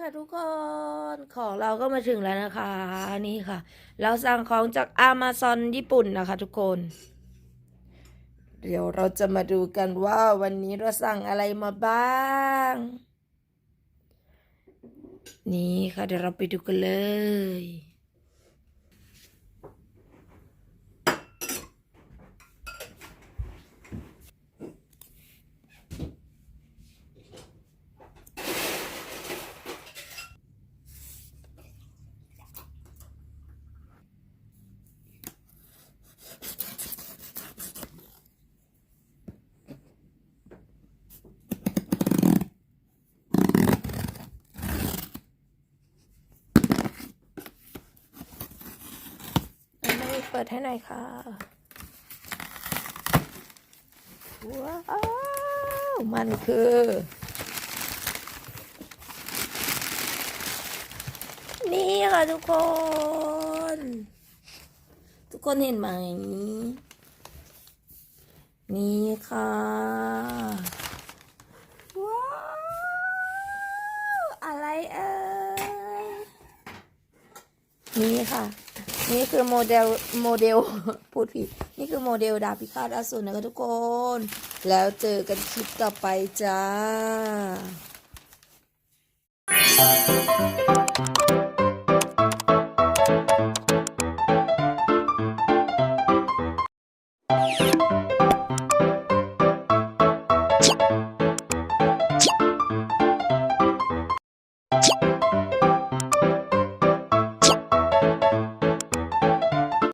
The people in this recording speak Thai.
ค่ะทุกคนของเราก็มาถึงแล้วนะคะ นี่ค่ะ เราสั่งของจาก Amazon ญี่ปุ่นนะคะ ทุกคน เดี๋ยวเราจะมาดูกันว่าวันนี้เราสั่งอะไรมาบ้าง นี่ค่ะเดี๋ยวเราไปดูกันเลย ไม่ เปิดให้หน่อยค่ะว้าวมันคือนี่ค่ะทุกคน ทุกคนเห็นไหม นี่ค่ะ ว้าว อะไรเอ่ยนี่ค่ะ นี่คือโมเดลโมเดลพูดผิด นี่คือโมเดลดาบพิฆาตอสูรนะคะทุกคน แล้วเจอกันคลิปต่อไปจ้า